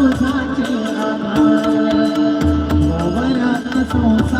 संसाचे आभार गोवरात संसाराचा